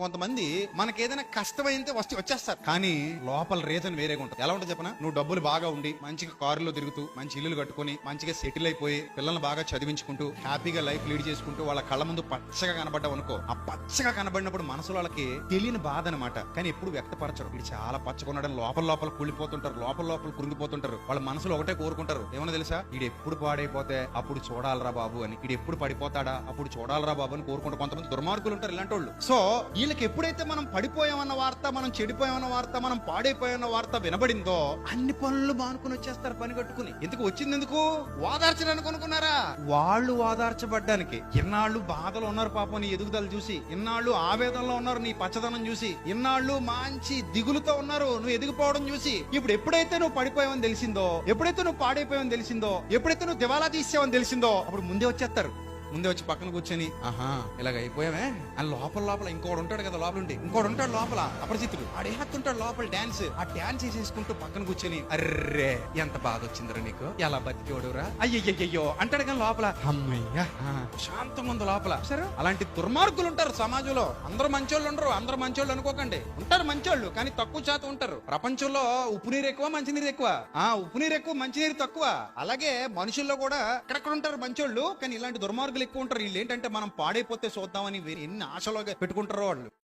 కొంతమంది మనకి ఏదైనా కష్టమైతే వస్తే వచ్చేస్తారు. కానీ లోపల రీజన్ వేరేగా ఉంటుంది. ఎలా ఉంటుంది చెప్పనా? నువ్వు డబ్బులు బాగా ఉండి మంచిగా కారులో తిరుగుతూ మంచి ఇల్లులు కట్టుకొని మంచిగా సెటిల్ అయిపోయి పిల్లల్ని బాగా చదివించుకుంటూ హ్యాపీగా లైఫ్ లీడ్ చేసుకుంటూ వాళ్ళ కళ్ళ ముందు పచ్చగా కనబడ్డావు అనుకో ఆ పచ్చగా కనబడినప్పుడు మనసులో వాళ్ళకి తెలియని బాధ అనమాట కానీ ఎప్పుడు వ్యక్తపరచరు. వీడు చాలా పచ్చగా లోపల లోపల కుళ్ళిపోతుంటారు లోపల లోపల కురింగిపోతుంటారు వాళ్ళ మనసులో ఒకటే కోరుకుంటారు. ఏమన్నా తెలుసా? వీడు ఎప్పుడు పాడైపోతే అప్పుడు చూడాలరా బాబు అని. వీడు ఎప్పుడు పడిపోతాడా? అప్పుడు చూడాలరా బాబు అని కోరుకుంటారు. కొంతమంది దుర్మార్గులు ఉంటారు ఇలాంటి వాళ్ళు సో వీళ్ళకి ఎప్పుడైతే మనం పడిపోయామన్న వార్త మనం చెడిపోయామన్న వార్త మనం పాడైపోయామన్న వార్త వినబడిందో అన్ని పనులు మానుకుని వచ్చేస్తారు పని కట్టుకుని. ఎందుకు వచ్చింది ఎందుకు? ఓదార్చడానికి అనుకున్నారా వాళ్ళు ఓదార్చబడ్డానికి ఇన్నాళ్ళు బాధలు ఉన్నారు పాపం నీ ఎదుగుదల చూసి. ఇన్నాళ్ళు ఆవేదనలో ఉన్నారు నీ పచ్చదనం చూసి. ఇన్నాళ్ళు మంచి దిగులుతో ఉన్నారు నువ్వు ఎదిగిపోవడం చూసి. ఇప్పుడు ఎప్పుడైతే నువ్వు పడిపోయావని తెలిసిందో ఎప్పుడైతే నువ్వు పాడైపోయావని తెలిసిందో ఎప్పుడైతే నువ్వు దివాలా తీసావని తెలిసిందో అప్పుడు ముందే వచ్చేస్తారు. ముందే వచ్చి పక్కన కూర్చొని ఆహా ఇలాగ అయిపోయామే అని లోపల లోపల ఇంకోడు ఉంటాడు కదా లోపల ఉండి ఇంకోడు ఉంటాడు లోపల అపరిచితుడు. ఆడు వేస్తుంటాడు లోపల డాన్స్. ఆ డాన్స్ వేసేసుకుంటూ పక్కన కూర్చొని అర్రే ఎంత బాధ వచ్చిందిరా నీకు? ఎలా బతికోడురా అయ్యయ్యో అంటాడు కానీ లోపల అమ్మయ్యా. శాంతంగా ఉంది లోపల. సరే. అలాంటి దుర్మార్గులు ఉంటారు సమాజంలో. అందరూ మంచోళ్ళు ఉండరు అందరూ మంచోళ్ళు అనుకోకండి. ఉంటారు మంచోళ్ళు కానీ తక్కువ శాతం ఉంటారు. ప్రపంచంలో ఉప్పు నీరు ఎక్కువ మంచినీరు ఎక్కువ. ఆ ఉప్పు నీరు ఎక్కువ మంచినీరు తక్కువ. అలాగే మనుషుల్లో కూడా ఎక్కడెక్కడ ఉంటారు మంచోళ్ళు కానీ ఇలాంటి దుర్మార్గులు ఎక్కువ ఉంటారు. వీళ్ళు ఏంటంటే మనం పాడైపోతే చూద్దామని ఎన్ని ఆశలో పెట్టుకుంటారో వాళ్ళు.